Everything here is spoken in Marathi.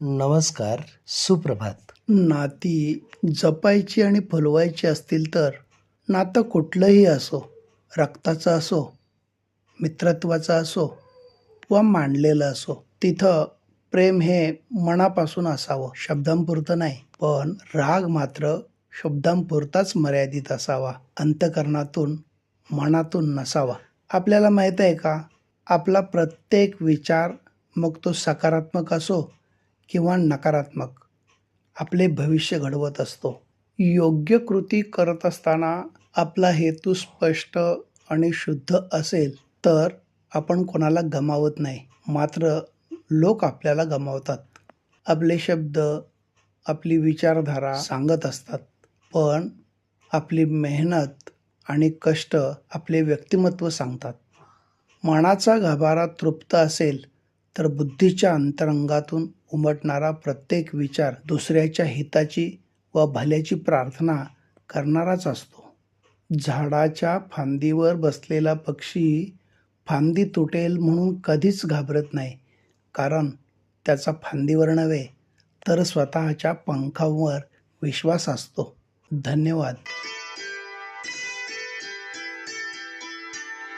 नमस्कार सुप्रभात. नाती जपायची आणि फुलवायची असतील तर नातं कुठलंही असो रक्ताचं असो मित्रत्वाचं असो वा मांडलेलं असो तिथं प्रेम हे मनापासून असावं शब्दांपुरतं नाही. पण राग मात्र शब्दांपुरताच मर्यादित असावा अंतकरणातून मनातून नसावा. आपल्याला माहीत आहे का? आपला प्रत्येक विचार मग तो सकारात्मक असो किंवा नकारात्मक. आपले भविष्य घडवत असतो. योग्य कृती करत असताना आपला हेतू स्पष्ट आणि शुद्ध असेल तर आपण कोणाला गमावत नाही. मात्र लोक आपल्याला गमावतात. आपले शब्द आपली विचारधारा सांगत असतात. पण आपली मेहनत आणि कष्ट आपले व्यक्तिमत्व सांगतात. मनाचा गाभारा तृप्त असेल तर बुद्धीच्या अंतरंगातून उमटणारा प्रत्येक विचार दुसऱ्याच्या हिताची व भल्याची प्रार्थना करणाराच असतो. झाडाच्या फांदीवर बसलेला पक्षी फांदी तुटेल म्हणून कधीच घाबरत नाही कारण त्याचा फांदीवर नव्हे तर स्वतःच्या पंखांवर विश्वास असतो. धन्यवाद.